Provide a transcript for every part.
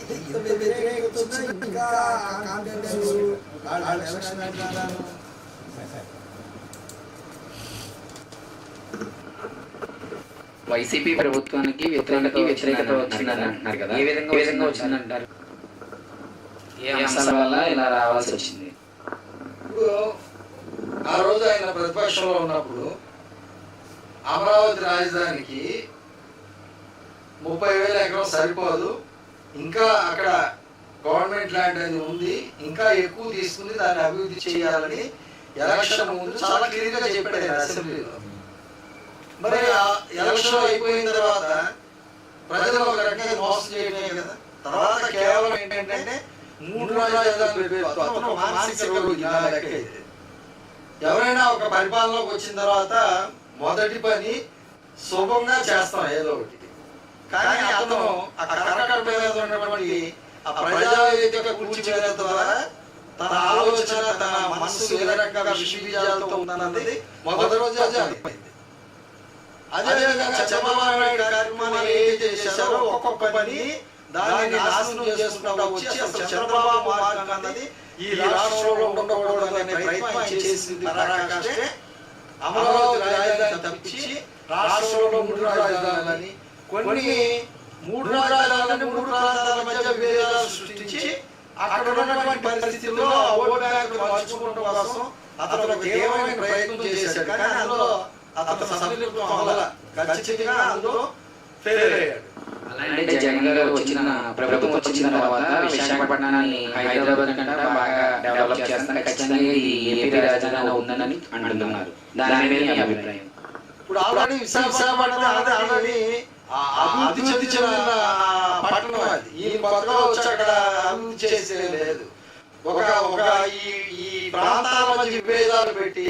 ఇంత వ్యతిరేకత వచ్చినా ఇంకా కాన్ఫిడెన్స్ వాళ్ళు ఎలక్షన్ అంటారు వైసీపీ ప్రభుత్వానికి వ్యతిరేకత వ్యతిరేకత వచ్చిందని అంటున్నారు కదా. ఏ విధంగా వచ్చిందంటారు? ఏ అంశాల వల్ల ఇలా రావాల్సి వచ్చింది? ఆ రోజు ఆయన ప్రతిపక్షంలో ఉన్నప్పుడు అమరావతి రాజధానికి ముప్పై వేల ఎకరం సరిపోదు. ఇంకా అక్కడ గవర్నమెంట్ ల్యాండ్ అనేది ఉంది. ఇంకా ఎక్కువ తీసుకుని దాన్ని అభివృద్ధి చేయాలని ఎలక్షన్ ముందు చాలా క్లియర్గా చెప్పాడు ఆయన అసెంబ్లీలో. మరి ఆ ఎలక్షన్ అయిపోయిన తర్వాత ప్రజలు ఒక రకంగా మోసం చేయడమే కదా. తర్వాత కేవలం ఏంటంటే మూడు రోజుల మానసిక ఎవరైనా ఒక పరిపాలనలోకి వచ్చిన తర్వాత మొదటి పని శుభంగా చేస్తాం ఏదో ఒకటి. కానీ అతను ఆ కరకట్ట మీద ఉన్నటువంటి ఆ ప్రజావేదిక కూర్చివేత ద్వారా తన ఆలోచన తన మనసు ఏ రకంగా ఉందన్నది మొదటి రోజు అర్థమైంది. అదేవిధంగా చంద్రబాబు నాయుడు కార్యక్రమాలు ఏం చేశారో ఒక్కొక్క పని దాన్ని నాశనం చేసుకుంటా వచ్చి అసలు చంద్రబాబు మార్గం అన్నది ఈ రాష్ట్రంలో ఉండకూడదు అనే ప్రయత్నం చేసింది పరాకాష్టే అమరావతి రాజధాని తప్పించి రాష్ట్రంలో మూడు రాజధానులని కొన్ని మూడు రాజధానులని మూడు ప్రాంతాల మధ్య విభేదాలు సృష్టించి అక్కడ ఉన్నటువంటి పరిస్థితుల్లో ఓటు బ్యాంకులు మార్చుకోవడం కోసం అతను ఒక తీవ్రమైన ప్రయత్నం చేశాడు. కానీ అందులో అతను సఫలీకృతం అవ్వాల. ఖచ్చితంగా అందులో ఫెయిల్ అయ్యాడు. అంటే జగన్ గారు వచ్చిన ప్రభుత్వం వచ్చిన తర్వాత విశాఖపట్నాన్ని హైదరాబాద్ కంటే బాగా డెవలప్ చేస్తాను ఖచ్చితంగా ఇది ఏపీ రాజధాని ఉందని అంటున్నారు. దాని మీద మీ అభిప్రాయం? ఇప్పుడు ఆల్రెడీ విశాఖపట్నం ఆల్రెడీ అభివృద్ధి చెందిన పట్టణం అది. ఈ కొత్తగా వచ్చి అక్కడ అభివృద్ధి చేసే లేదు. ఒక ఒక ఈ ఈ ప్రాంతాల మధ్య విభేదాలు పెట్టి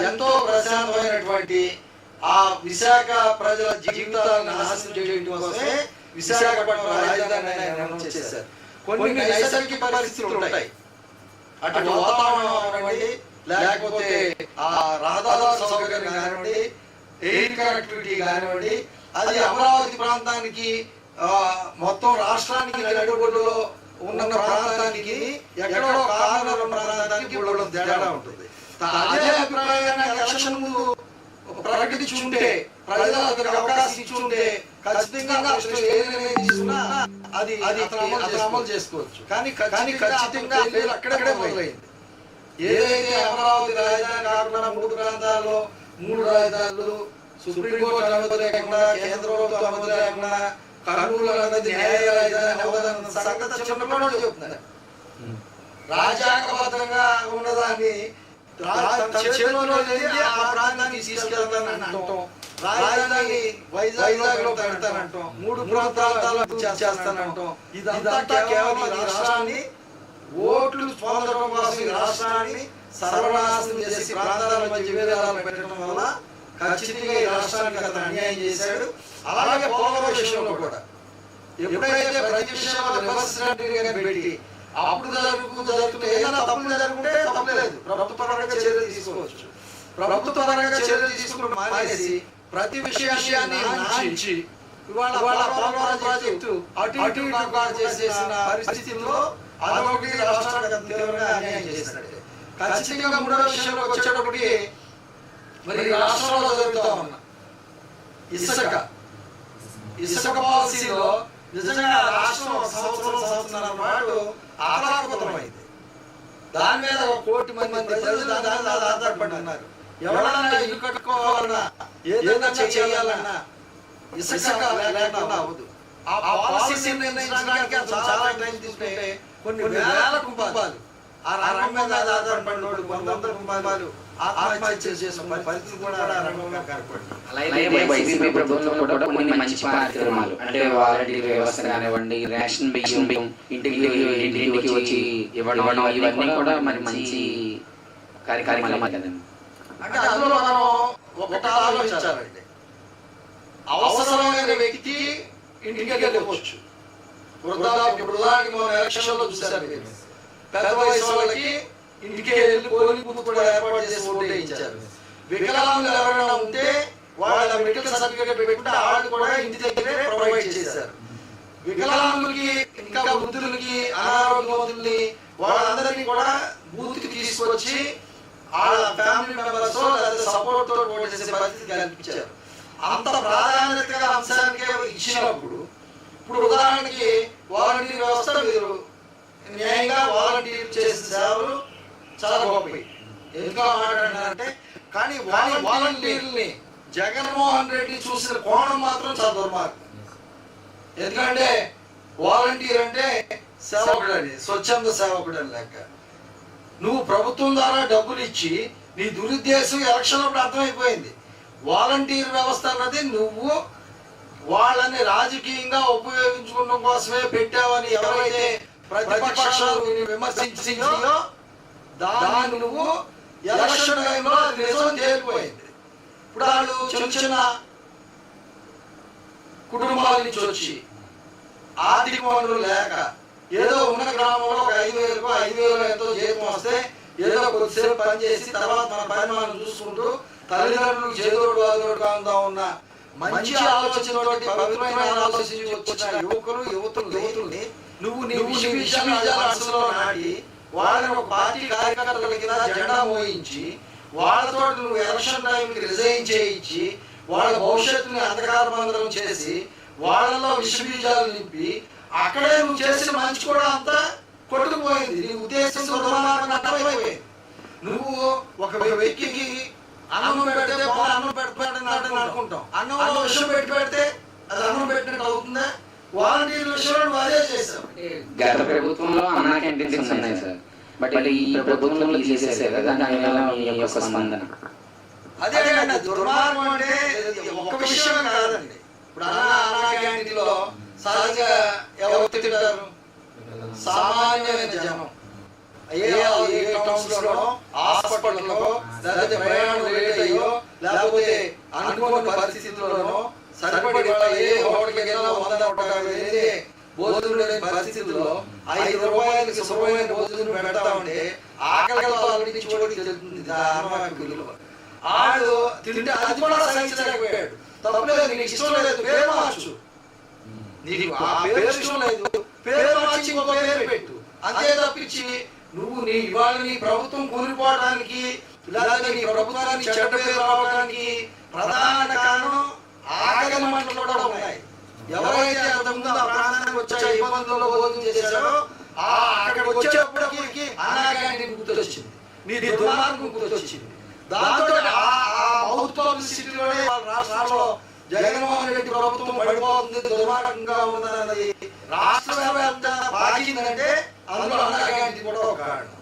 ఎంతో ప్రశాంతమైనటువంటి ఆ విశాఖ ప్రజల జీవితాలను నాశనం చేయడం కోసమే విశాఖపట్నం రాజధాని నిర్ణయం చేశారు. కొన్ని నైసర్గిక పరిస్థితులు ఉంటాయి. అటు వాతావరణం కానివ్వండి లేకపోతే ఆ రహదారుల సౌకర్యం కానివ్వండి ఎయిర్ కనెక్టివిటీ కానివ్వండి అది అమరావతి ప్రాంతానికి ఆ, మొత్తం రాష్ట్రానికి నలుగుడులో ఉన్న ప్రాంతానికి ఎక్కడో కార్నర్ ఉన్న ప్రాంతానికి తేడా ఉంటుంది. అదే అభిప్రాయాన్ని ఎలక్షన్ ముందు ప్రకటించుంటే ప్రజలకు అవకాశం ఇచ్చుంటే ఖచ్చితంగా తీసుకున్నా అది అది అమలు చేసుకోవచ్చు. కానీ కానీ ఖచ్చితంగా అక్కడక్కడే మొదలైంది. ఏదైతే అమరావతి రాజధాని కాకుండా మూడు ప్రాంతాల్లో మూడు రాజధానులు సుప్రీంకోర్టు అనుమతి లేకుండా కేంద్ర ప్రభుత్వం అనుమతి లేకుండా కర్నూలు అన్నది న్యాయ రాజధాని అవ్వదన్న సంగతి చిన్నప్పుడు చెప్తున్నారు. రాజ్యాంగబద్ధంగా ఉన్నదాన్ని తన చేతిలో ఆ ప్రాంతానికి తీసుకెళ్తానని అంటాం రాజధాని వైజాగ్లో పెడతానంటాం మూడు ప్రాంతాల్లో చేస్తానంటాం. ఇదంతా కేవలం రాష్ట్రాన్ని ఓట్లు పొందడం కోసం రాష్ట్రాన్ని సర్వనాశనం చేసి ప్రాంతాల మధ్య పెట్టడం వల్ల ఖచ్చితంగా ఈ రాష్ట్రానికి అతను అన్యాయం చేశాడు. అలాగే పోలవరం విషయంలో కూడా. ఎప్పుడైతే ప్రతి విషయంలో రివర్స్గా పెట్టి అప్పుడు జరుగుతూ జరుగుతున్న ఏదైనా తప్పులు జరుగుతుంటే తప్పలేదు ప్రభుత్వ పరంగా చర్యలు తీసుకోవచ్చు. ప్రభుత్వ పరంగా చర్యలు తీసుకుని మానేసి ప్రతి విషయాన్ని నాంచి ఇవాళ ఇవాళ పోలవరం ప్రాజెక్టు అటు ఇటు చేసిన పరిస్థితుల్లో అదొకటి రాష్ట్రానికి తీవ్రంగా అన్యాయం చేసినట్టే. ఖచ్చితంగా మూడవ విషయంలో వచ్చేటప్పటికి మరి రాష్ట్రంలో జరుగుతా ఉన్న ఇసుక ఇసుక పాలసీలో నిజంగా రాష్ట్రం సంవత్సరం సంవత్సరాల పాటు అపరాధపరమైంది దాని మీద ఒక కోటి మంది ప్రజలు దాని మీద ఆధారపడి ఉన్నారు. ఎవరన్నా ఇల్లు కట్టుకోవాలన్నా ఏదైనా చేయాలన్నా ఇసుక లేకుండా అవ్వదు. ఆ పాలసీ నిర్ణయించడానికి చాలా టైం తీసుకుంటే కొన్ని వేల కుటుంబాలు. ఆ రంగం మీద ఆధారపడిన వాళ్ళు వందల కుటుంబాలు. ఆత్మహత్య చేసిన పరిస్థితి కూడా ఆ రంగం మీద ఏర్పడింది అలాగే వైసీపీ ప్రభుత్వంలో కూడా కొన్ని మంచి కార్యక్రమాలు. అంటే వాలంటీర్ వ్యవస్థ కానివ్వండి రేషన్ బియ్యం బియ్యం ఇంటికి ఇంటికి వచ్చి ఇవ్వడం ఇవన్నీ కూడా మరి మంచి కార్యక్రమాలు కదండి. అంటే అందులో మనం ఒకటి ఆలోచించాలండి. అవసరమైన వ్యక్తి ఇంటికి వెళ్ళిపోవచ్చు. వృద్ధాప్య వృద్ధానికి మనం ఎలక్షన్లో చూశారు మీరు. పెద్ద వయసు వాళ్ళకి ఇంటికి వెళ్ళి పోలింగ్ బూత్ కూడా ఏర్పాటు చేసి ఓటే ఇచ్చారు. వికలాంగులు ఎవరైనా ఉంటే వాళ్ళ మెడికల్ సర్టిఫికేట్ పెట్టుకుంటే వాళ్ళు కూడా ఇంటి దగ్గరే ప్రొవైడ్ చేశారు. వికలాంగులకి ఇంకా వృద్ధులకి అనారోగ్యవంతుల్ని వాళ్ళందరినీ కూడా బూత్కి తీసుకొచ్చి వాళ్ళ ఫ్యామిలీ మెంబర్స్ లేదా సపోర్ట్తో ఓటు చేసే పరిస్థితి కల్పించారు. అంత ప్రాధాన్యత అంశానికి ఇచ్చినప్పుడు ఇప్పుడు ఉదాహరణకి వాలంటీర్ వ్యవస్థ మీరు న్యాయంగా వాలంటీర్ చేసిన సేవలు చాలా గొప్పవి ఎందుకు మాట్లాడినారంటే కానీ వారి వాలంటీర్ని జగన్మోహన్ రెడ్డి చూసిన కోణం మాత్రం చాలా దుర్మార్గం ఎందుకంటే వాలంటీర్ అంటే సేవకుడు అని స్వచ్ఛంద సేవకుడు అని లెక్క. నువ్వు ప్రభుత్వం ద్వారా డబ్బులు ఇచ్చి నీ దురుద్దేశం ఎలక్షన్ అప్పుడు అర్థమైపోయింది. వాలంటీర్ వ్యవస్థ అన్నది నువ్వు వాళ్ళని రాజకీయంగా ఉపయోగించుకోవడం కోసమే పెట్టావని ఎవరైతే ప్రతిపక్షాలు విమర్శించిందో దాన్ని నువ్వు ఎలక్షన్ టైంలో అది నిజం తేలిపోయింది. ఇప్పుడు వాళ్ళు చిన్న చిన్న కుటుంబాల నుంచి వచ్చి ఆర్థిక వనరులు లేక ఏదో ఉన్న గ్రామంలో ఒక ఐదు వేలకు ఐదు వేలు ఎంతో జీతం వస్తే ఏదో కొద్దిసేపు పనిచేసి తర్వాత మన పని మనం చూసుకుంటూ తల్లిదండ్రులకు చేదోడు బాదోడుగా ఉందా ఉన్న మంచి ఆలోచన పవిత్రమైన ఆలోచించి వచ్చిన యువకులు యువతులు యువతుల్ని నువ్వు నువ్వు నాటి వాళ్ళని ఒక పార్టీ కార్యకర్తల కింద జెండా మోయించి వాళ్ళతో నువ్వు ఎలక్షన్ టైంకి రిజైన్ చేయించి వాళ్ళ భవిష్యత్తుని అంధకారబంధనం చేసి వాళ్ళలో విషబీజాలు నింపి అక్కడే నువ్వు చేసిన మంచి కూడా అంతా కొట్టుకుపోయింది. నీ ఉద్దేశం అర్థమైపోయింది నువ్వు ఒక వ్యక్తికి అన్నం పెడితే అన్నం పెడతాడని అనుకుంటాం అన్నం విషయం పెట్టి పెడితే అది అన్నం పెట్టినట్టు అవుతుందా? వాలంటీర్ విషయంలో అదే చేసావు గత ప్రభుత్వంలో అన్నా క్యాంటీన్స్ ఉన్నాయి సార్. బట్ ఈ ప్రభుత్వంలో తీసేసారు కదా దాని వల్ల మీ యొక్క స్పందన. అదే అండి దుర్మార్గం అంటే ఒక్క విషయం కాదండి. ఇప్పుడు అన్న అన్నా క్యాంటీన్లో సహజంగా ఎవరు తింటారు? సామాన్యమైన జనం. ఏ ఏ టౌన్స్లో హాస్పిటల్లో లేకపోతే ప్రయాణం లేట్ అయ్యో లేకపోతే అనుకోని పరిస్థితుల్లోనో సరిపడి వాళ్ళ ఏ హోటల్కి వెళ్ళినా వంద నూట యాభై భోజనం పరిస్థితుల్లో ఐదు రూపాయలకి సులభమైన భోజనం పెడతా ఉంటే ఆకలి వాళ్ళ నుంచి కూడా తెలుస్తుంది దారుణమైన ఆడు తింటే అది కూడా సహించలేకపోయాడు. తప్పలేదు నీకు ఇష్టం లేదు పేరు మార్చు. నీకు ఆ పేరు ఇష్టం లేదు పేరు మార్చి ఇంకో పేరు పెట్టు. అంతే తప్పించి నువ్వు నీ ఇవాళ నీ ప్రభుత్వం కూలిపోవడానికి లేదా నీ ప్రభుత్వానికి చెడ్డ పేరు రావడానికి ప్రధాన కారణం ఆకలి మంటలు కూడా ఉన్నాయి. ఎవరైతే అంతకుముందు ఆ ప్రాంతానికి వచ్చే ఇబ్బందుల్లో భోజనం చేశారో ఆ అక్కడ వచ్చేప్పటికి అన్నా గుర్తొచ్చింది. నీ దుర్మార్గం గుర్తొచ్చింది. దాంతో ఆ మౌత్ పబ్లిసిటీలోనే రాష్ట్రంలో జగన్మోహన్ రెడ్డి ప్రభుత్వం పడిపోతుంది దుర్మార్గంగా ఉందన్నది రాష్ట్ర వ్యాప్తంగా బాగిందంటే అందులో అన్నా కూడా ఒక కారణం.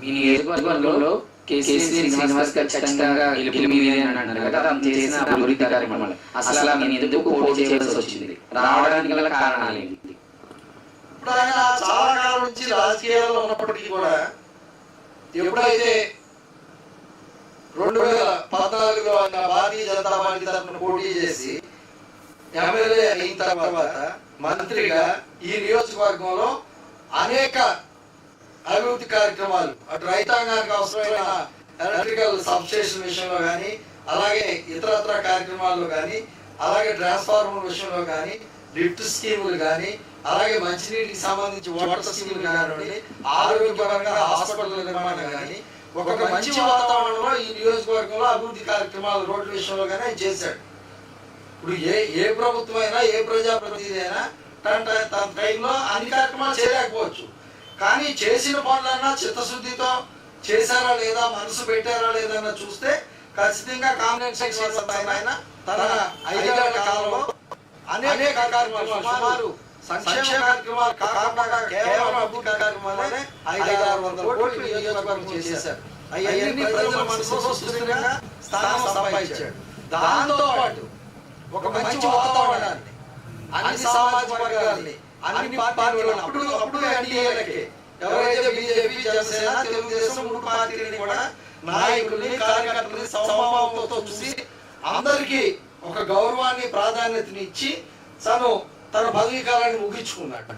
మీ నియోజకవర్గంలో కేసీఆర్ శ్రీనివాస్ గారు ఖచ్చితంగా గెలుపు మీదే అని అంటున్నారు కదా. తను చేసిన అభివృద్ధి కార్యక్రమాలు అసలు నేను ఎందుకు పోటీ చేయాల్సి వచ్చింది? రావడానికి గల కారణాలు ఏంటి? ఇప్పుడు ఆయన చాలా కాలం నుంచి రాజకీయాల్లో ఉన్నప్పటికీ కూడా ఎప్పుడైతే రెండు వేల పద్నాలుగులో ఆయన భారతీయ జనతా పార్టీ తరఫున పోటీ చేసి ఎమ్మెల్యే అయిన తర్వాత మంత్రిగా ఈ నియోజకవర్గంలో అనేక అభివృద్ధి కార్యక్రమాలు అటు రైతాంగానికి అవసరమైన ఎలక్ట్రికల్ సబ్స్టేషన్ విషయంలో కానీ అలాగే ఇతరత్ర కార్యక్రమాల్లో కానీ అలాగే ట్రాన్స్ఫార్మర్ విషయంలో కానీ లిఫ్ట్ స్కీములు కానీ అలాగే మంచినీటికి సంబంధించి వాటర్ స్కీములు కానివ్వండి ఆరోగ్యపరంగా హాస్పిటల్ నిర్మాణం కానీ ఒక మంచి వాతావరణంలో ఈ నియోజకవర్గంలో అభివృద్ధి కార్యక్రమాలు రోడ్ల విషయంలో కానీ ఆయన చేశాడు. ఇప్పుడు ఏ ఏ ప్రభుత్వం అయినా ఏ ప్రజాప్రతినిధి అయినా తన టైంలో అన్ని కార్యక్రమాలు చేయలేకపోవచ్చు. కానీ చేసిన పనులన్నా చిత్తశుద్ధితో చేశారా లేదా మనసు పెట్టారా లేదన్నా చూస్తే ఖచ్చితంగా ఆయన తన ఐదేళ్ళ కాలంలో అనేక కార్యక్రమాలు సుమారు సంక్షేమ కార్యక్రమాలు కాకుండా కేవలం అభివృద్ధి కార్యక్రమాలనే ఐదు ఆరు వందల కోట్లు ఈ నియోజకవర్గం చేశారు. అవన్నీ ప్రజల మనసులో సుస్థిరంగా స్థానం సంపాదించాడు. దాంతో పాటు ఒక మంచి వాతావరణాన్ని అన్ని సామాజిక వర్గాల్ని అన్ని పార్టీలను అప్పుడు అప్పుడు ఎన్డీఏలకి. ఎవరైతే బీజేపీ జనసేన తెలుగుదేశం మూడు పార్టీలని కూడా నాయకుల్ని కార్యకర్తల్ని సమభావంతో చూసి అందరికీ ఒక గౌరవాన్ని ప్రాధాన్యతని ఇచ్చి తను తన పదవీ కాలాన్ని ముగించుకున్నాడు.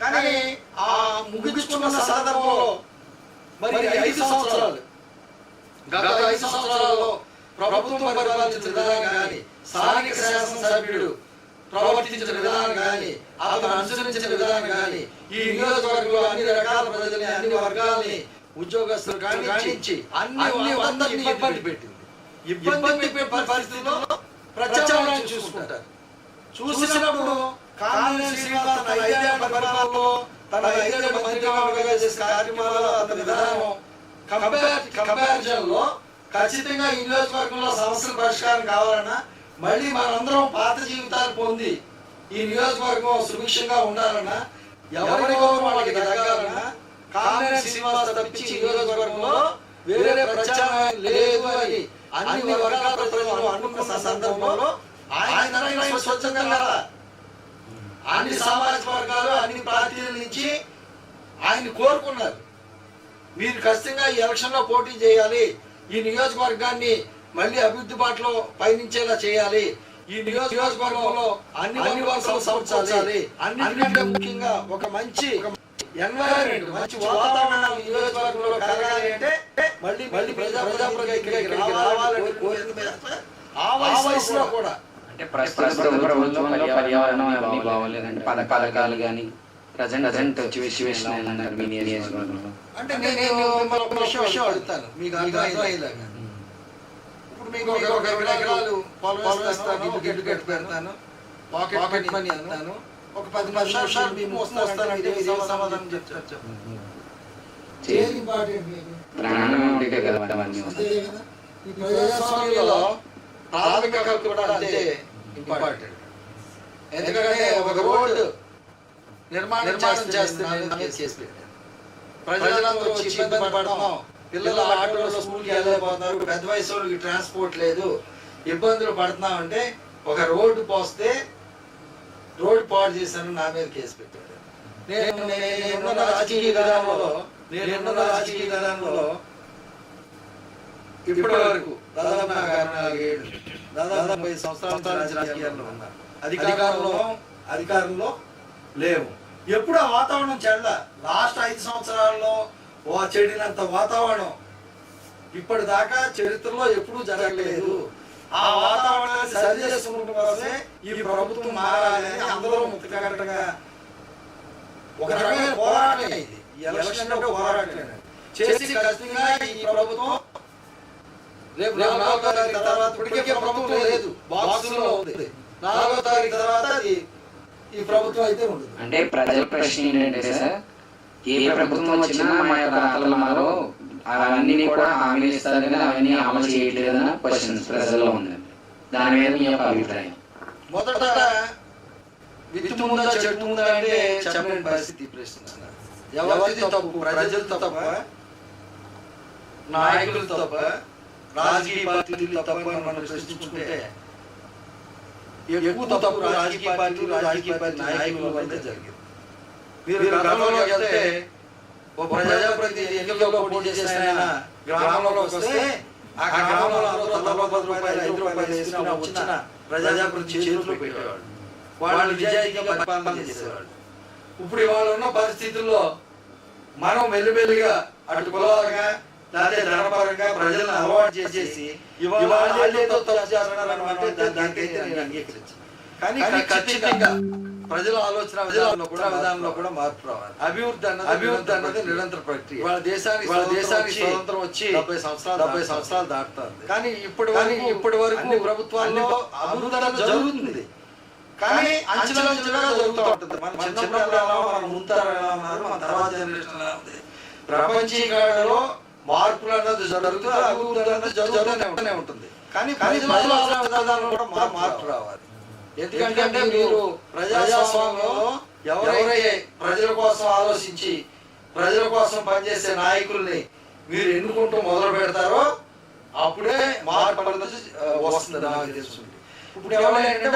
కానీ ఆ ముగించుకున్న సందర్భంలో మరి ఐదు సంవత్సరాలు. గత ఐదు సంవత్సరాలలో ప్రభుత్వం పరిపాలించిన విధానం కానీ స్థానిక శాసనసభ్యుడు ప్రవర్తించిన విధానం కానీ అతను అనుసరించిన విధానం కానీ ఈ నియోజకవర్గంలో అన్ని రకాల ప్రజల్ని అన్ని వర్గాల్ని ఉద్యోగస్తులు కానించి అన్ని అందరినీ ఇబ్బంది పెట్టింది. ఇబ్బంది పరిస్థితుల్లో ప్రచారం చూసుకుంటారు. చూసినప్పుడు కాంగ్రెస్ శ్రీనివాస్ తన ఐదేళ్ళ పరిపాలనలో తన ఐదేళ్ళ మంత్రిగా కార్యక్రమాలలో అతని విధానం కంపేర్ కంపారిజన్లో ఖచ్చితంగా ఈ నియోజకవర్గంలో సమస్యల పరిష్కారం కావాలన్నా మళ్ళీ మనందరం పాత జీవితాలు పొంది ఈ నియోజకవర్గం సుభిక్షంగా ఉండాలన్నా ఎవరి వాళ్ళకి తగ్గాలన్నా కాంగ్రెస్ శ్రీనివాస తప్పించి నియోజకవర్గంలో వేరే ప్రచారం లేదు అని అన్ని వర్గాల ప్రజలు అనుకున్న సందర్భంలో ఆయన స్వచ్ఛంగా కదా. అన్ని సామాజిక వర్గాలు అన్ని పార్టీల నుంచి ఆయన కోరుకున్నారు. మీరు ఖచ్చితంగా ఈ ఎలక్షన్లో పోటీ చేయాలి. ఈ నియోజకవర్గాన్ని మళ్ళీ అభివృద్ధి బాటలో పయనించేలా చేయాలి. ఈ నియోజ- నియోజకవర్గంలో అన్ని అన్ని వర్గాలు సమర్చాలి అన్నింటికంటే ముఖ్యంగా ఒక మంచి ఎన్వైరన్మెంట్ మంచి వాతావరణం ఈ నియోజకవర్గంలో కలగాలి అంటే మళ్ళీ మళ్ళీ ప్రజా ప్రజా ఇక్కడికి రావాలని కోరిక మీద ఆ వయసులో కూడా. అంటే ప్రస్తుత ప్రభుత్వంలో పర్యావరణం బాగోలేదండి. పథకాలు కానీ ప్రజెంట్ సిచ్యువేషన్ అంటే నేను విషయం అడుగుతాను. మీకు మీకు ఒక ఇరవై ఎకరాలు పొలం వేస్తాను ఒక ఇల్లు కట్టి పెడతాను. పాకెట్ మనీ అంటాను ఒక పది పది నిమిషాలు మేము వస్తాను ఇదే ఇదే సమాధానం చెప్తారు? చెప్పండి ప్రాణం ఉంటే కదా? ఈ ప్రజాస్వామ్యంలో ప్రాథమిక హక్కు కూడా అంతే ఇంపార్టెంట్. ఎందుకంటే ఒక రోడ్డు నిర్మాణం చేస్తున్నాను చేసి పెట్టాను ప్రజలందరూ వచ్చి ఇబ్బంది పడతాం పిల్లలు ఆటోలో స్కూల్కి వెళ్ళలేకపోతున్నారు పెద్ద వయసు వాళ్ళకి ట్రాన్స్పోర్ట్ లేదు ఇబ్బందులు పడుతున్నాం అంటే ఒక రోడ్డు పోస్తే రోడ్డు పాడు చేశాను నా మీద కేసు పెట్టాడు. నేను నేను- నేనున్న రాజకీయ విధానంలో నేనున్న రాజకీయ విధానంలో ఇప్పటి వరకు దాదాపు నాకు నాలుగేళ్ళు దాదాపు ముప్పై సంవత్సరాల రాజకీయాల్లో ఉన్నా. అధికారంలో అధికారంలో లేవు. ఎప్పుడు ఆ వాతావరణం చెడ్డ. లాస్ట్ ఐదు సంవత్సరాల్లో ఓ చెడినంత వాతావరణం. ఇప్పటిదాకా చరిత్రలో ఎప్పుడూ జరగలేదు. ఆ వాతావరణాన్ని సరి చేసుకుంటూ వస్తే ఈ ప్రభుత్వం మారాలని అందరూ ముక్తకట్టగా ఒక రకమైన పోరాటం ఇది. ఈ ఎలక్షన్ పోరాటం చేసి ఖచ్చితంగా ఈ ప్రభుత్వం రేపు నాలుగో తారీఖు తర్వాత ఇప్పటికే ప్రభుత్వం లేదు. బాక్సులో ఉంది. నాలుగో తారీఖు తర్వాత అది ఈ ప్రభుత్వం అయితే ఉండదు. అంటే ప్రజల ప్రశ్న ఏంటంటే సార్ ఏ ప్రభుత్వం వచ్చినా మా యొక్క రాతలమాలో అవన్నీ కూడా హామీ ఇస్తారని అవన్నీ అమలు చేయట్లేదని క్వశ్చన్ ప్రజల్లో ఉంది. దాని మీద మీ యొక్క అభిప్రాయం? మొదట విత్తు ముందా చెట్టు ముందా అంటే చెప్పని పరిస్థితి ప్రశ్న ఎవరిది తప్పు? ప్రజలు తప్ప? నాయకులు తప్ప? రాజకీయ పార్టీలు తప్ప మనం ప్రశ్నించుకుంటే ఎక్కువ తప్పు రాజకీయ పార్టీలు రాజకీయ పార్టీ నాయకుల వల్లే జరిగింది. మీరు గ్రామంలోకి వెళ్తే ఓ ప్రజాప్రతినిధి ఎన్నికల్లో పోటీ చేసిన ఆయన గ్రామంలోకి వస్తే ఆ గ్రామంలో అందరూ పది రూపాయలు ఐదు రూపాయలు వేసుకుని వచ్చిన ప్రజాప్రతినిధి చేతులు పెట్టేవాడు వాళ్ళు నిజాయితీగా పరిపాలన చేసేవాడు ఇప్పుడు ఇవాళ ఉన్న పరిస్థితుల్లో మనం మెల్లిమెల్లిగా అటు కులాలుగా లేకపోతే ధనపరంగా ప్రజలను అలవాటు చేసేసి ఇవాళ అంటే దానికైతే నేను అంగీకరించను. కానీ ఖచ్చితంగా ప్రజల ఆలోచన విధానంలో కూడా విధానంలో కూడా మార్పు రావాలి. అభివృద్ధి అన్నది అభివృద్ధి అన్నది నిరంతర ప్రక్రియ. వాళ్ళ దేశానికి వాళ్ళ దేశానికి స్వతంత్రం వచ్చి డెబ్బై సంవత్సరాలు డెబ్బై సంవత్సరాలు దాటుతుంది. కానీ ఇప్పటి కానీ ఇప్పటి వరకు అన్ని ప్రభుత్వాల్లో అభివృద్ధి జరుగుతుంది. కానీ అంచెలంచెలుగా జరుగుతూ ఉంటుంది. మన చిన్నప్పుడు ఎలా మన ముంతర ఎలా ఉన్నారు? మన తర్వాత జనరేషన్ ఎలా ఉంది? ప్రపంచీకరణలో మార్పులు అన్నది జరుగుతూ అభివృద్ధి అన్నది జరుగుతూనే ఉంటుంది. కానీ కానీ ప్రజల కూడా మార్పు రావాలి. ఎందుకంటే మీరు ప్రజాస్వామ్యంలో ఎవరైతే ప్రజల కోసం ఆలోచించి ప్రజల కోసం పనిచేసే నాయకుల్ని మీరు ఎన్నుకుంటూ మొదలు పెడతారో అప్పుడే మార్పు వస్తుంది నాకు ఇప్పుడు ఎవరైనా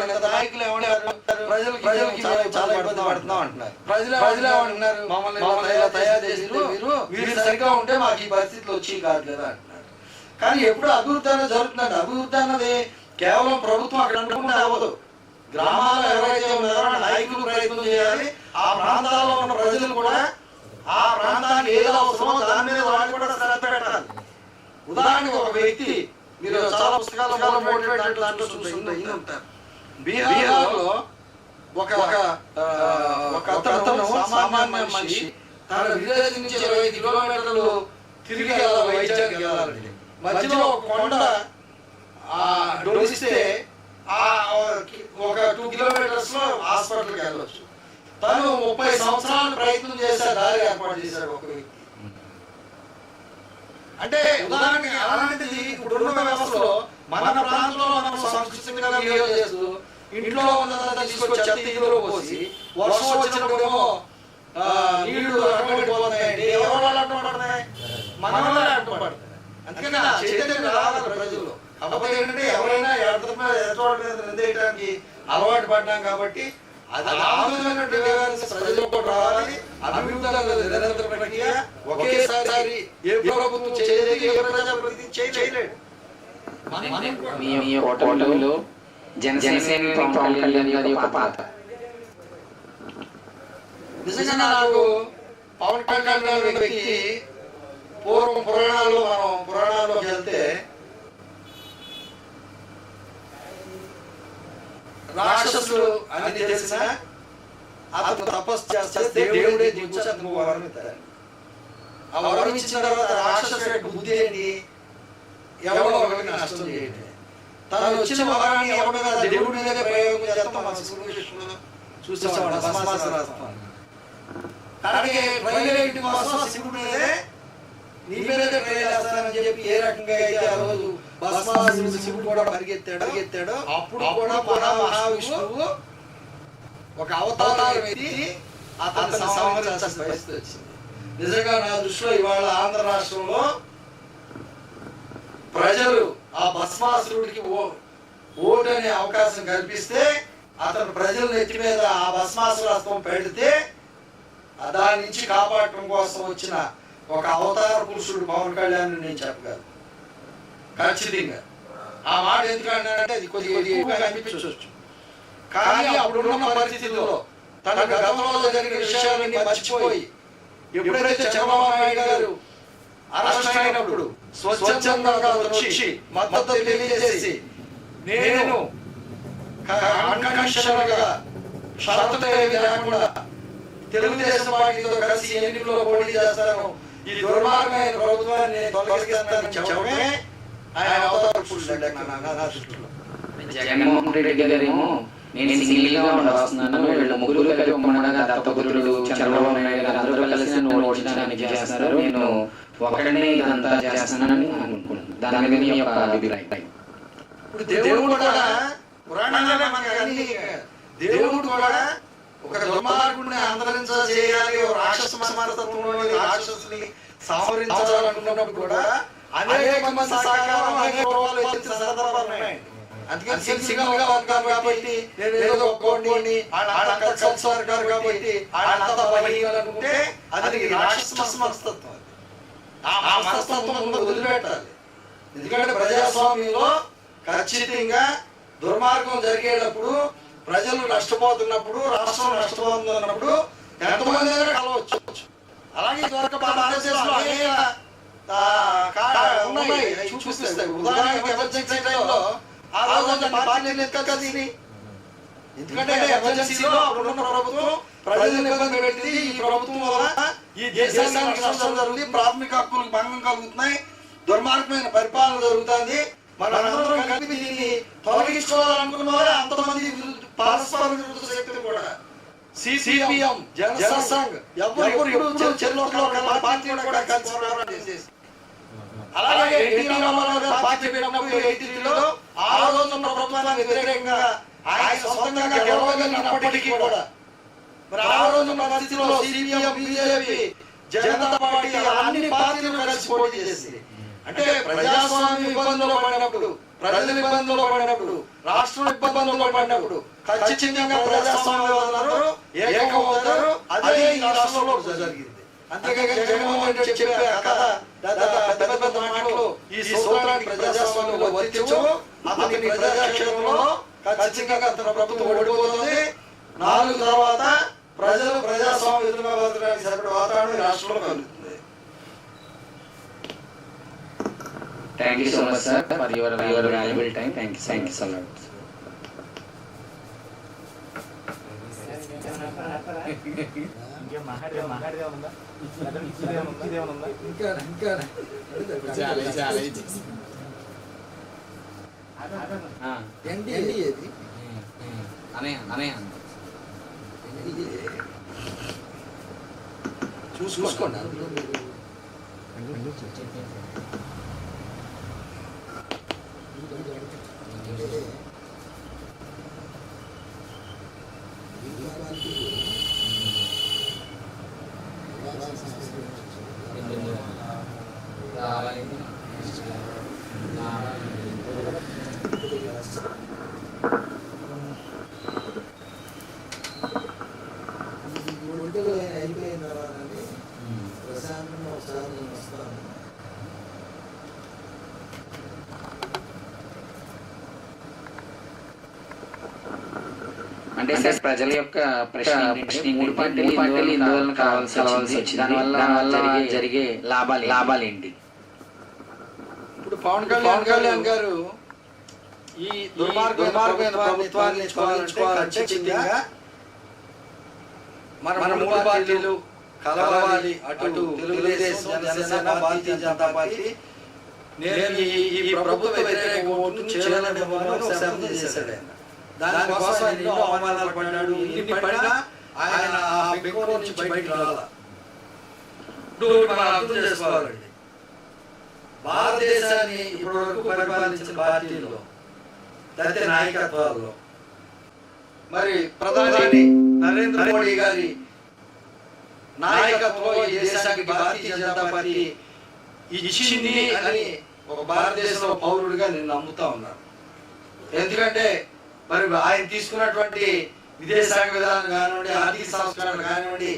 మీద నాయకులు ఏమంటారు ప్రజలకి ప్రజలకి చాలా ఇబ్బంది పడుతున్నాం అంటున్నారు. ప్రజలు ప్రజలు ఏమంటున్నారు మమ్మల్ని ఇలా తయారు చేసి మీరు? మీరు? సరిగ్గా ఉంటే మాకు ఈ పరిస్థితులు వచ్చి కాదు కదా అంటున్నారు. కానీ ఎప్పుడు అభివృద్ధి అనేది జరుగుతుందండి అభివృద్ధి అన్నది కేవలం ప్రభుత్వం అక్కడ అనుకుంటే అవ్వదు. గ్రామాల్లో ఎవరైతే ఉన్నారో నాయకులు ప్రయత్నం చేయాలి. ఆ ప్రాంతాల్లో ఉన్న ప్రజలు కూడా ఆ ప్రాంతానికి ఏదో అవసరమో దాని మీద వాళ్ళు కూడా శ్రద్ధ పెట్టాలి. ఉదాహరణకు ఒక వ్యక్తి మీరు చాలా పుస్తకాలు మోటివేటెడ్ దాంట్లో చూస్తుంటారు ఉంటారు. బీహార్లో ఒక ఒక అతను సామాన్య మనిషి తన విలేజ్ నుంచి ఇరవై ఐదు కిలోమీటర్లు తిరిగి వెళ్ళాలి వైజాగ్ వెళ్ళాలండి. మధ్యలో ఒక కొండ డొలిస్తే ఒక టూ కిలోమీటర్స్లో హాస్పిటల్కి వెళ్ళొచ్చు. తను ముప్పై సంవత్సరాలు ప్రయత్నం చేసే దారి ఏర్పాటు చేశాడు ఒక వ్యక్తి. అంటే ఉదాహరణకి అలాంటిది ఇప్పుడున్న వ్యవస్థలో మన ప్రాంతంలో మనం సంస్కృతిగా బిహేవ్ చేస్తూ ఇంట్లో ఉన్నదంతా తీసుకొచ్చి చెత్త ఇందులో పోసి వర్షం వచ్చినప్పుడేమో ఆ, నీళ్ళు అడ్డుపడిపోతున్నాయండి ఎవరి వల్ల అడ్డుపడుతున్నాయి మన వల్ల అడ్డుపడుతున్నాయి అందుకని ఆ చైతన్యం రావాలి. కాకపోతే ఏంటంటే ఎవరైనా ఎడతమే ఎదుటి మీద నిందేయడానికి అలవాటు పడ్డాం కాబట్టి అది ఆ విధమైనటువంటి awareness ప్రజల్లో కూడా రావాలి. అభివృద్ధి నిరంతర ప్రక్రియ. ఒకేసారి ఏ ప్రభుత్వం చేయలేదు ఏ ప్రజాప్రతినిధి మీ ఓటమిలో జనసేన పవన్ కళ్యాణ్ గారి యొక్క పాత్ర. నిజంగా నాకు పవన్ కళ్యాణ్ అనే వ్యక్తి పూర్వం పురాణాల్లో మనం పురాణాల్లోకి వెళ్తే రాక్షసులు అని తెలిసిన అతను తపస్సు చేస్తే దేవుడే దిగుచి అతను వరం ఇస్తాడు ఆ వరం ఇచ్చిన తర్వాత రాక్షసు యొక్క బుద్ధి ఏంటి? ఎవరో ఒకరికి నష్టం చేయండి. తను వచ్చిన వరాన్ని ఎవరి మీద దేవుడి మీద ప్రయోగం చేస్తాం. మన శ్రీకృష్ణుడు చూసేవాడు భస్మాసురాస్త్రం కానీ ట్రైల్ వేయడం కోసం శివుడు మీదే నీ చెప్పి ఏ రకంగా అయితే ఆ రోజు భస్మాసురుడు శివుడు కూడా పరిగెత్తాడు పరిగెత్తాడు అప్పుడు కూడా మహావిష్ణువు ఒక అవతారం ఎత్తి అతన్ని సంహరించాల్సిన పరిస్థితి వచ్చింది. నిజంగా నా దృష్టిలో ఇవాళ ఆంధ్ర రాష్ట్రంలో ప్రజలు ఆ భస్మాసురుడికి ఓ ఓటు అనే అవకాశం కల్పిస్తే అతను ప్రజల నెత్తి మీద ఆ భస్మాసురాస్త్రం పెడితే దాని నుంచి కాపాడటం కోసం వచ్చిన ఒక అవతార పురుషుడు పవన్ కళ్యాణ్ నేను చెప్పగలను. ఖచ్చితంగా. ఆ మాట ఎందుకంటే అది కొద్దిగా ఎక్కువగా అనిపించవచ్చు కానీ అప్పుడున్న పరిస్థితుల్లో తన గతంలో జరిగిన విషయాలన్నీ మర్చిపోయి ఎప్పుడైతే చంద్రబాబు నాయుడు గారు అరెస్ట్ అయినప్పుడు స్వచ్ఛందంగా వచ్చి మద్దతు తెలియజేసి నేను అన్కండిషనల్గా షరతులు లేకుండా తెలుగుదేశం పార్టీతో కలిసి ఎన్నికల్లో పోటీ చేస్తాను ఈ దుర్మార్గమైన ప్రభుత్వాన్ని నేను తొలగిస్తానని చెప్పడమే ఆయన అవతార పురుషుడు. జగన్మోహన్ రెడ్డి గారేమో నేను సింగిల్గా వస్తున్నాను వీళ్ళు ముగ్గురు కలిపి ఉండగా చంద్రబాబు నాయుడు గారు అందరూ కలిసి నన్ను ఓడించడానికి చేస్తున్నారు. నేను ఒకడినే ఇదంతా చేస్తున్నానని అనుకుంటున్నాను. దాని మీద మీ యొక్క అభిప్రాయం. ఇప్పుడు దేవుడు కూడా పురాణాలనే మనకి దేవుడు కూడా ఒక దుర్మార్గుడిని అంతరించ చేయాలి. రాక్షస మనస్తత్వంలోని రాక్షసుని సంహరించాలనుకున్నప్పుడు కూడా అనేక మంది సహకారం అనేక రూపాలు వచ్చిన సందర్భాలు అందుకని సింగిల్గా ఉంటారు కాబట్టి ఏదో ఒక్కోడిని వాళ్ళంతా కలిసి వర్గారు కాబట్టి వాళ్ళంతా అనుకుంటే అది రాక్షస మనస్తత్వం ఆ మనస్తత్వం ముందు వదిలిపెట్టాలి. ఎందుకంటే ప్రజాస్వామ్యంలో ఖచ్చితంగా దుర్మార్గం జరిగేటప్పుడు ప్రజలు నష్టపోతున్నప్పుడు రాష్ట్రం నష్టపోతున్నప్పుడు ఎంతమంది అయినా కలవచ్చు. అలాగే ఇదివరకు భారతదేశంలో అనేక ఆ, కా- ఉన్నాయి. అవి చూపిస్తాయి. ఉదాహరణకి ఎమర్జెన్సీ టైంలో ఆ రోజు అన్ని పార్టీలు ఎత్తుకొచ్చి ఎందుకంటే ఎమర్జెన్సీలో అప్పుడున్న ప్రభుత్వం ప్రజలను ఇబ్బంది పెట్టింది. ఈ ప్రభుత్వం వల్ల ఈ దేశానికి నష్టం జరుగుతుంది. ప్రాథమిక హక్కులకు భంగం కలుగుతున్నాయి. దుర్మార్గమైన పరిపాలన జరుగుతుంది. మన అందరం కలిపి దీన్ని తొలగించుకోవాలనుకున్న వారే అంతమంది పరస్పర విరుద్ధ శక్తులు కూడా. సిపిఎం జనసంఘ్ ఎవరు ఎప్పుడు పార్టీ కూడా కలిసి చేసేసి అలాగే ఎన్టీ రామారావు గారు పార్టీ పెట్టినప్పుడు ఆ రోజు ఉన్న ప్రభుత్వానికి వ్యతిరేకంగా ఆయన సొంతంగా గెలవగలిగినప్పటికీ కూడా. మరి ఆ రోజు ఉన్న పరిస్థితిలో సిపిఎం బీజేపీ జనతా పార్టీ అన్ని పార్టీలు కలిసి పోటీ చేసింది. అంటే ప్రజాస్వామ్య ఇబ్బందుల్లో పడినప్పుడు ప్రజల ఇబ్బందుల్లో పడినప్పుడు రాష్ట్రం ఇబ్బందుల్లో పడినప్పుడు ఖచ్చితంగా ప్రజాస్వామ్యవాదులు ఏకమవుతారు? అదే ఈ రాష్ట్రంలో జరిగింది. అంతేకాక జగన్మోహన్ రెడ్డి చెప్పే కథ పెద్ద పెద్ద మాటలు ఈ సూత్రానికి ప్రజాస్వామ్యంలో వర్తించవు అతని ప్రజాక్షేత్రంలో ఖచ్చితంగా తన ప్రభుత్వం ఓడిపోతుంది. నాలుగు తర్వాత ప్రజలు ప్రజాస్వామ్యంగా విధంగా సరిపడే వాతావరణం రాష్ట్రంలో కలుగుతుంది. Thank you so much sir for your your valuable time thank you thank you so much ఇంకేం మాట్లాడే మాట్లాడేదే ఉందా లేదా ఇచ్చేదే ఇచ్చేదే ఉందా ఇంకా ఇంకా ఎన్డీఏది అనే అనే చూసుకోండి ఒంటలో అయిపోయిన తర్వాత ప్రశాంతంగా ఒకసారి నేను వస్తాను ప్రజల యొక్క మూడు పార్టీలు పార్టీలు ఇందువలన కావాల్సి వచ్చింది దానివల్ల జరిగే జరిగే లాభాలు లాభాలు ఏంటి ఇప్పుడు పవన్ కళ్యాణ్ కళ్యాణ్ గారు ఈ దుర్మార్గమైన ప్రభుత్వాన్ని ఖచ్చితంగా మన మూడు పార్టీలు కలవాలి అటు తెలుగుదేశం జనసేన భారతీయ జనతా పార్టీ. నేను ఈ ప్రభుత్వ వ్యతిరేక ఓటు చేయాలని శబ్దం చేశాడు ఆయన. దానికోసం ఎన్నో అవమానాలు పడ్డాడు. ఇన్ని పడినా ఆయన ఆ బెంగళూరు నుంచి బయటికి రావాల మనం అర్థం చేసుకోవాలండి. భారతదేశాన్ని ఇప్పటి వరకు పరిపాలించిన పార్టీలో లేకపోతే నాయకత్వాల్లో మరి ప్రధాని నరేంద్ర మోడీ గారి నాయకత్వం ఈ దేశానికి భారతీయ జనతా పార్టీ ఇచ్చింది అని ఒక భారతదేశంలో పౌరుడిగా నేను నమ్ముతా ఉన్నాను. ఎందుకంటే మరి ఆయన తీసుకున్నటువంటి విదేశాంగ విధానం కానివ్వండి ఆర్థిక సంస్కరణ కానివ్వండి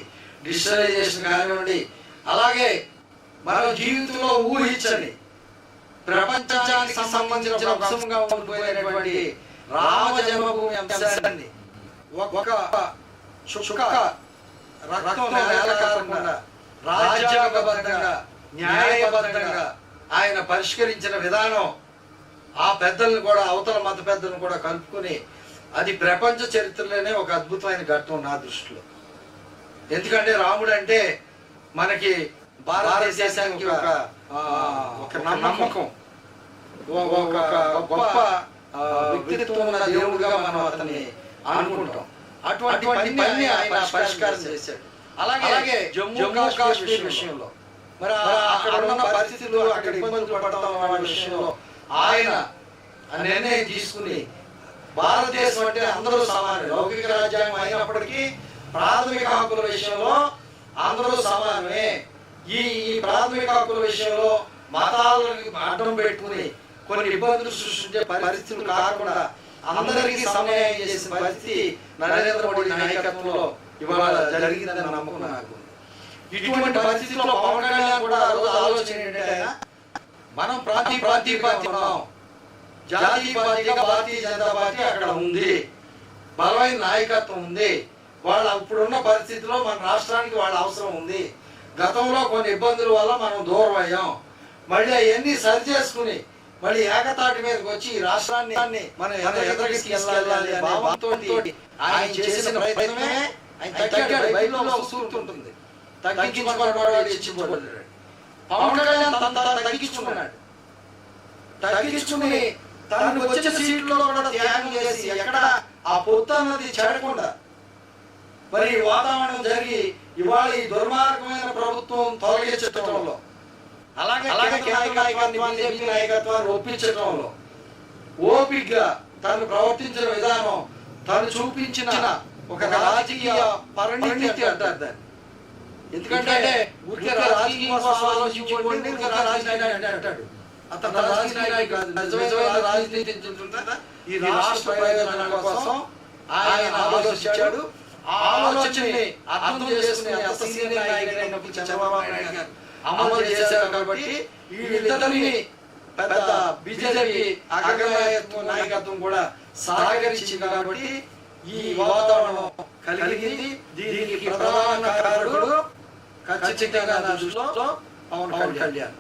డిజిటలైజేషన్ కానివ్వండి అలాగే మన జీవితంలో ఊహించండి ప్రపంచానికి సంబంధించిన అంశంగా ఉండిపోయినటువంటి రామ జన్మభూమి అంశాన్ని ఒక చుక్క రక్తం కాకుండా రాజ్యాంగబద్ధంగా న్యాయబద్ధంగా ఆయన పరిష్కరించిన విధానం ఆ పెద్దలను కూడా అవతల మత పెద్దలను కూడా కలుపుకొని అది ప్రపంచ చరిత్రలోనే ఒక అద్భుతమైన ఘట్టం నా దృష్టిలో. ఎందుకంటే రాముడు అంటే మనకి భారతదేశానికి ఒక ఒక నమ్మకం. ఒక గొప్ప వ్యక్తిత్వం ఉన్న దేవుడిగా మనం అతన్ని అనుకుంటాం. అటువంటి ఆయన పరిష్కారం చేశాడు. అలాగే అలాగే జమ్మూ కాశ్మీర్ విషయంలో. మరి అక్కడ ఉన్న పరిస్థితులు అక్కడ ఇబ్బందులు పడతా విషయంలో ఆయన నిర్ణయం తీసుకుని భారతదేశం అంటే అందరూ సమానం లౌకిక రాజ్యాంగం అయినప్పటికీ ప్రాథమిక హక్కుల విషయంలో అందరూ సమానమే. ఈ ఈ ప్రాథమిక హక్కుల విషయంలో మతాలను అడ్డం పెట్టుకుని కొన్ని ఇబ్బందులు సృష్టించే పరిస్థితులు కాకుండా అందరికీ సమన్వయం చేసిన పరిస్థితి నరేంద్ర మోడీ నాయకత్వంలో ఇవాళ జరిగిందని నమ్మకం నాకు. ఇటువంటి పరిస్థితుల్లో పవన్ కళ్యాణ్ కూడా ఆ రోజు ఆలోచన ఏంటంటే మనం ప్రాంతీయ ప్రాంతీయ జాతీయ పార్టీగా భారతీయ జనతా పార్టీ అక్కడ ఉంది. బలమైన నాయకత్వం ఉంది. వాళ్ళ ఇప్పుడున్న పరిస్థితిలో మన రాష్ట్రానికి వాళ్ళ అవసరం ఉంది. గతంలో కొన్ని ఇబ్బందుల వల్ల మనం దూరం అయ్యాం మళ్ళీ అవన్నీ సరి చేసుకుని మళ్ళీ ఏకతాటి మీదకి వచ్చి ఈ రాష్ట్రాన్ని మన ఎదురుకి తీసుకెళ్ళాలి భావంతో ఆయన చేసిన ప్రయత్నమే ఆయన తగ్గాడు ఉంటుంది. తగ్గించుకున్నవాడు ఇచ్చిపోతాడు పవన్ కళ్యాణ్ తన తగ్గించుకున్నాడు. తగ్గించుకుని తనకు వచ్చిన సీట్లో కూడా త్యాగం చేసి ఎక్కడ ఆ పొత్తు అన్నది చెడకుండా మరి వాతావరణం జరిగి ఇవాళ ఈ దుర్మార్గమైన ప్రభుత్వం తొలగించటంలో అలాగే అలాగే కేంద్ర నాయకత్వాన్ని బీజేపీ నాయకత్వాన్ని ఒప్పించటంలో ఓపిగ్గా తను ప్రవర్తించిన విధానం తను చూపించిన ఒక రాజకీయ పరిణితి అంటారు దాన్ని. ఎందుకంటే ఊరికే రాజకీయం ఆలోచించుకోండి రాజకీయ అంటే అంటాడు. అతను రాజకీయ నాయకుడు నిజమైన రాజనీతి? ఈ రాష్ట్ర ప్రయోజనాల కోసం ఆయన ఆలోచించాడు. ఆలోచనని అర్థం చేసుకుని అంత సీనియర్ నాయకుడైనప్పుడు చంద్రబాబు నాయుడు గారు అమలు చేశారు కాబట్టి వీళ్ళిద్దరిని పెద్ద బీజేపీ అగ్రనాయకత్వం నాయకత్వం కూడా సహకరించింది కాబట్టి ఈ వాతావరణం కలిగింది. దీనికి ప్రధాన కారకుడు ఖచ్చితంగా నా దృష్టిలో పవన్ కళ్యాణ్